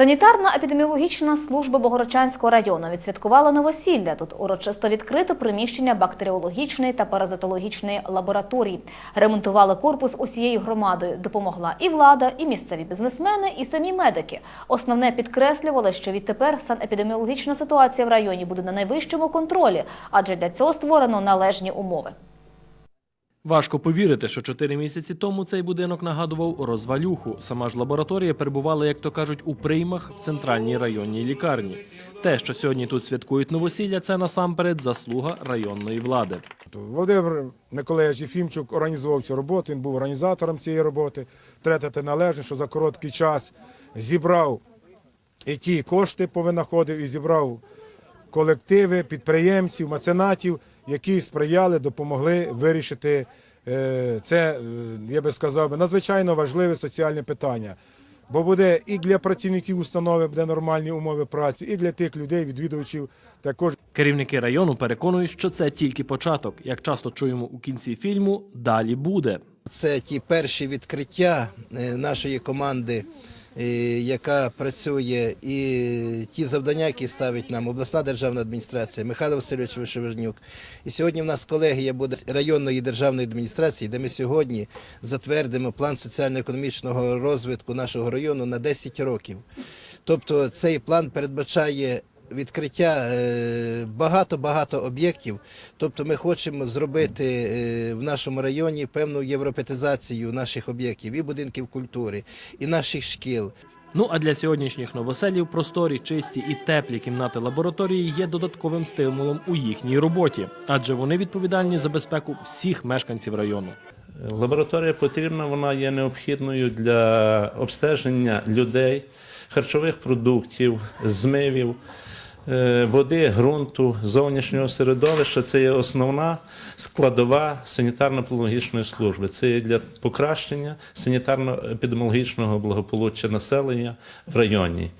Санітарно-епідеміологічна служба Богородчанського району відсвяткувала новосілля. Тут урочисто відкрито приміщення бактеріологічної та паразитологічної лабораторії. Ремонтували корпус усією громадою. Допомогла і влада, і місцеві бізнесмени, і самі медики. Основне підкреслювали, що відтепер санепідеміологічна ситуація в районі буде на найвищому контролі, адже для цього створено належні умови. Важко повірити, що чотири місяці тому цей будинок нагадував розвалюху. Сама ж лабораторія перебувала, як то кажуть, у приймах в центральній районній лікарні. Те, що сьогодні тут святкують новосілля, це насамперед заслуга районної влади. Володимир Миколаївич Єфімчук організував цю роботу, він був організатором цієї роботи. Третє належне, що за короткий час зібрав і ті кошти повинаходив, і зібрав колективи, підприємців, меценатів, які сприяли, допомогли вирішити е, це, е, я би сказав, надзвичайно важливе соціальне питання. Бо буде і для працівників установи буде нормальні умови праці, і для тих людей, відвідувачів також Керівники району переконують, що це тільки початок. Як часто чуємо у кінці фільму, далі буде. Це ті перші відкриття е, нашої команди, яка працює, і ті завдання, які ставить нам обласна державна адміністрація, Михайло Васильович Вишеважнюк, І сьогодні в нас колегія буде районної державної адміністрації, де ми сьогодні затвердимо план соціально-економічного розвитку нашого району на 10 років. Тобто цей план передбачає відкриття е, багато-багато об'єктів. Тобто ми хочемо зробити е, в нашому районі певну європетизацію наших об'єктів і будинків культури, і наших шкіл. Ну а для сьогоднішніх новоселів просторі, чисті і теплі кімнати лабораторії є додатковим стимулом у їхній роботі, адже вони відповідальні за безпеку всіх мешканців району. Лабораторія потрібна, вона є необхідною для обстеження людей, харчових продуктів, змивів, е, води, ґрунту, зовнішнього середовища. Це є основна складова санітарно-патологічної служби. Це є для покращення санітарно-епідемологічного благополуччя населення в районі.